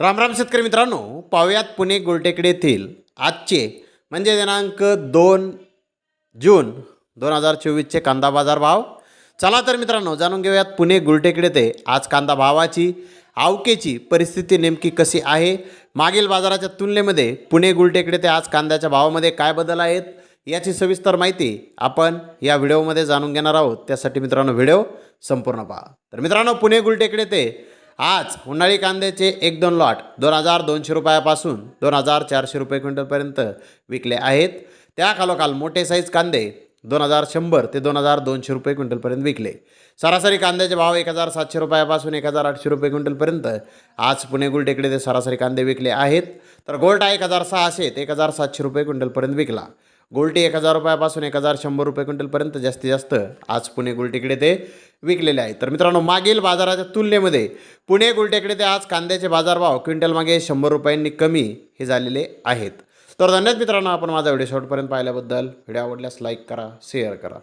रामराम शेतकरी मित्रांनो पाहुयात पुणे गोलटेकडे येथील आजचे म्हणजे दिनांक दोन जून दोन हजार चोवीसचे कांदा बाजार भाव. चला तर मित्रांनो जाणून घेऊयात पुणे गुलटेकडे ते आज कांदा भावाची आवकेची परिस्थिती नेमकी कशी आहे? मागील बाजाराच्या तुलनेमध्ये पुणे गुलटेकडे ते आज कांद्याच्या भावामध्ये काय बदल आहेत? याची सविस्तर माहिती आपण या व्हिडिओमध्ये जाणून घेणार आहोत. त्यासाठी मित्रांनो व्हिडिओ संपूर्ण पहा. तर मित्रांनो पुणे गुलटेकडे ते आज उन्हाळी कांद्याचे एक दोन लॉट दोन हजार दोनशे रुपयापासून दोन हजार चारशे रुपये क्विंटलपर्यंत विकले आहेत. त्याखालोखाल मोठे साईज कांदे दोन हजार शंभर ते दोन हजार दोनशे रुपये क्विंटलपर्यंत विकले. सरासरी कांद्याचे भाव एक हजार सातशे रुपयापासून एक हजार आठशे रुपये क्विंटलपर्यंत. आज पुणे गुलटेकडे ते सरासरी कांदे विकले आहेत. तर गोल्टा एक हजार सहाशे ते एक हजार सातशे रुपये क्विंटलपर्यंत विकला. गोल्टी एक हजार रुपयापासून एक हजार शंभर रुपये क्विंटलपर्यंत जास्तीत जास्त आज पुणे गुलटेकडे ते विकलेले आहेत. तर मित्रांनो मागील बाजाराच्या तुलनेमध्ये पुणे गुलटेकडे ते आज कांद्याचे बाजारभाव क्विंटल मागे शंभर रुपयांनी कमी हे झालेले आहेत. तर धन्यवाद मित्रांनो आपण माझा व्हिडिओ शेवटपर्यंत पाहिल्याबद्दल. व्हिडिओ आवडल्यास लाईक करा शेअर करा.